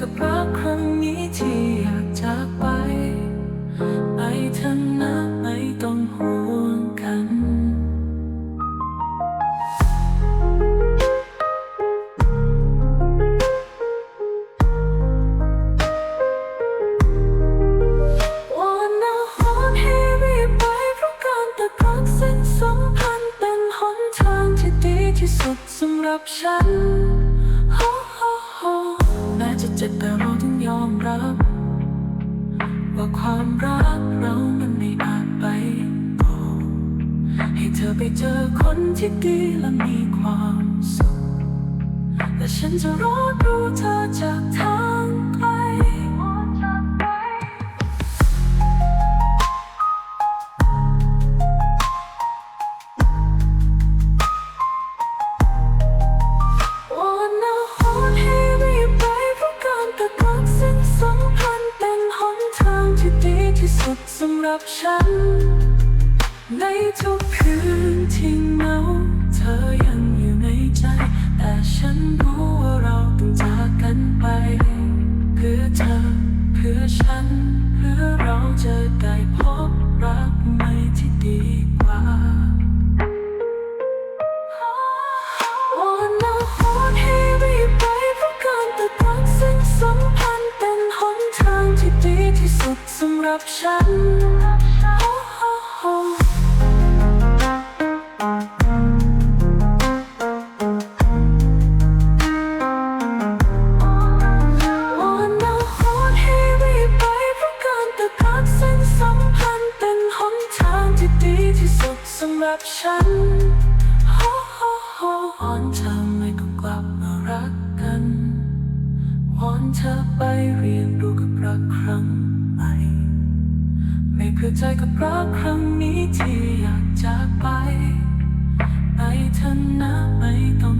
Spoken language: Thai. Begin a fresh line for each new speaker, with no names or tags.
รักครั้งนี้ที่อยากจากไป ไปเถอะนะไม่ต้องห่วงกันวอนนะวอให้ไปราะการตัดรักเส้นสัมพันเป็นหนทางที่ดีที่สุดสำหรับฉัน แต่เราต้องยอมรับ ว่าความรักเรามันไม่อาจไปต่อให้เธอไปเจอคนที่ดีและมีความสุขแต่ฉันจะรอดูเธอจากเธ สำหรับฉัน ในทุกคืนที่เหงาเธอยังอยู่ในใจ แต่ฉันรู้ ดสำหรับฉันโฮโฮโฮวอนเธอไม่ต้องกลับมารักกันวอนเธอไปเรียนรู้กับรักครั้งใหม่ เพื่อใจกับรักครั้งนี้ที่อยากจากไป ไปเถอะนะไม่ต้อง